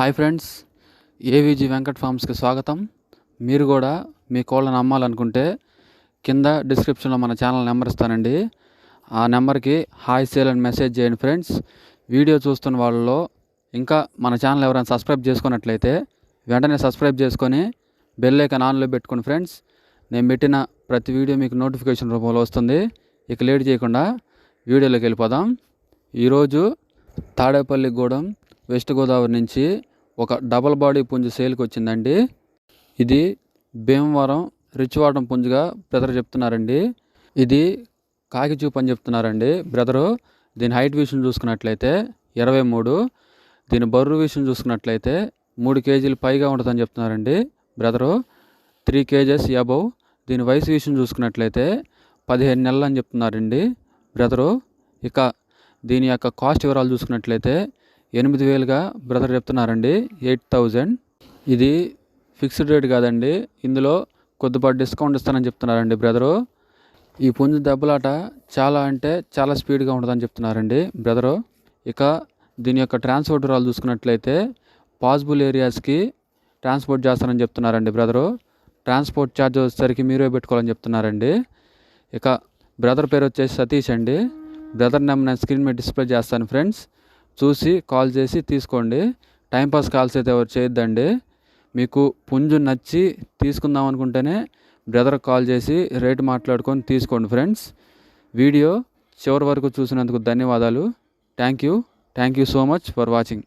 Hi friends AVG Venkat ఫార్మ్స్కి స్వాగతం. మీరు కూడా మీ కోళ్ళని అమ్మాలనుకుంటే కింద డిస్క్రిప్షన్లో మన ఛానల్ నెంబర్ ఇస్తానండి. ఆ నెంబర్కి హాయ్ సేల్ అని మెసేజ్ చేయండి ఫ్రెండ్స్. వీడియో చూస్తున్న వాళ్ళలో ఇంకా మన ఛానల్ ఎవరైనా సబ్స్క్రైబ్ చేసుకున్నట్లయితే వెంటనే సబ్స్క్రైబ్ చేసుకొని బెల్ ఐకాన్ ఆన్లో పెట్టుకోండి ఫ్రెండ్స్. నేను పెట్టిన ప్రతి వీడియో మీకు నోటిఫికేషన్ రూపంలో వస్తుంది. ఇక లేట్ చేయకుండా వీడియోలోకి వెళ్ళిపోదాం. ఈరోజు తాడేపల్లిగూడెం వెస్ట్ గోదావరి నుంచి ఒక డబల్ బాడీ పుంజు సేల్కి వచ్చిందండి. ఇది భీమవరం రిచ్వాటం పుంజుగా బ్రదర్ చెప్తున్నారండి. ఇది కాకి చూపు అని చెప్తున్నారండి. బ్రదరు దీని హైట్ విషయం చూసుకున్నట్లయితే ఇరవై మూడు. దీని బరువు విషయం చూసుకున్నట్లయితే మూడు కేజీలు పైగా ఉంటుందని చెప్తున్నారండి. బ్రదరు త్రీ కేజెస్ అబవ్ దీని వయసు విషయం చూసుకున్నట్లయితే పదిహేను నెలలు అని చెప్తున్నారండి. బ్రదరు ఇక దీని యొక్క కాస్ట్ వివరాలు చూసుకున్నట్లయితే ఎనిమిది వేలుగా బ్రదర్ చెప్తున్నారండి ఎయిట్ థౌజండ్. ఇది ఫిక్స్డ్ రేట్ కాదండి ఇందులో కొద్దిపాటు డిస్కౌంట్ ఇస్తానని చెప్తున్నారండి బ్రదరు. ఈ పుంజు దెబ్బలాట చాలా అంటే చాలా స్పీడ్గా ఉంటుందని చెప్తున్నారండి బ్రదరు. ఇక దీని యొక్క ట్రాన్స్పోర్ట్ రాలు చూసుకున్నట్లయితే పాసిబుల్ ఏరియాస్కి ట్రాన్స్పోర్ట్ చేస్తానని చెప్తున్నారండి బ్రదరు. ట్రాన్స్పోర్ట్ ఛార్జ్ వచ్చేసరికి మీరే పెట్టుకోవాలని చెప్తున్నారండి. ఇక బ్రదర్ పేరు వచ్చేసి సతీష్ అండి. బ్రదర్ నెంబర్ నేను స్క్రీన్ మీద డిస్ప్లే చేస్తాను ఫ్రెండ్స్. చూసి కాల్ చేసి తీసుకోండి. టైంపాస్ కాల్స్ అయితే ఎవరు చేయొద్దండి. మీకు పుంజు నచ్చి తీసుకుందాం అనుకుంటేనే బ్రదర్ కాల్ చేసి రేటు మాట్లాడుకొని తీసుకోండి ఫ్రెండ్స్ వీడియో చివరి వరకు చూసినందుకు ధన్యవాదాలు. Thank you thank you so much for watching